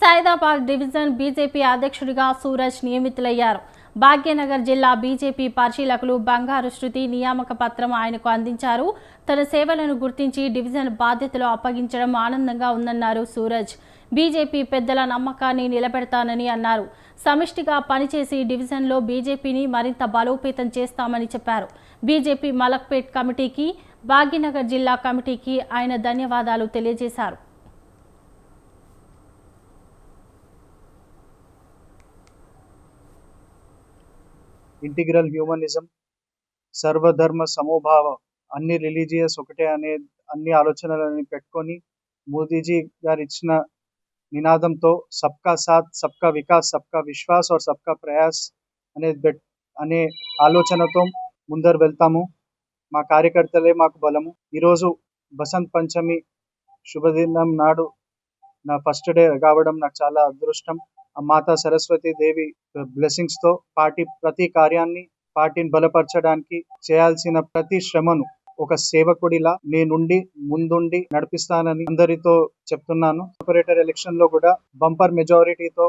Saidabad division BJP అధ్యక్షుడిగా సూరజ్ నియమితులయ్యారు. భాగ్యనగర్ జిల్లా బీజేపీ పరిశీలకులు బంగారు శృతి నియామక పత్రం ఆయనకు అందించారు. తన సేవలను గుర్తించి డివిజన్ బాధ్యతలు అప్పగించడం ఆనందంగా ఉందన్నారు సూరజ్. బీజేపీ పెద్దల నమ్మకాన్ని నిలబెడతానని అన్నారు. సమిష్టిగా పనిచేసి డివిజన్లో బీజేపీని మరింత బలోపేతం చేస్తామని చెప్పారు. బీజేపీ మలక్పేట్ కమిటీకి భాగ్యనగర్ జిల్లా కమిటీకి ఆయన ధన్యవాదాలు తెలియజేశారు. ఇంటిగ్రల్ హ్యూమనిజం సర్వధర్మ సమోభావ అన్ని రిలీజియస్ ఒకటే అనే అన్ని ఆలోచనలని పెట్టుకొని మోదీజీ గారు ఇచ్చిన నినాదంతో సబ్కా సాత్ సబ్కా వికాస్ సబ్కా విశ్వాస్ ఆర్ సబ్కా ప్రయాస్ అనే అనే ఆలోచనతో ముందరు వెళ్తాము. మా కార్యకర్తలే మాకు బలము. ఈరోజు బసంత్ పంచమి శుభదినం నాడు నా ఫస్ట్ డే కావడం నాకు చాలా అదృష్టం. మాతా సరస్వతి దేవి బ్లెస్సింగ్స్తో పార్టీ ప్రతి కార్యాన్ని పార్టీని బలపరచడానికి చేయాల్సిన ప్రతి శ్రమను ఒక సేవకుడిలా నేనుండి ముందుండి నడిపిస్తానని అందరితో చెప్తున్నాను. ఆపరేటర్ ఎలక్షన్లో కూడా బంపర్ మెజారిటీతో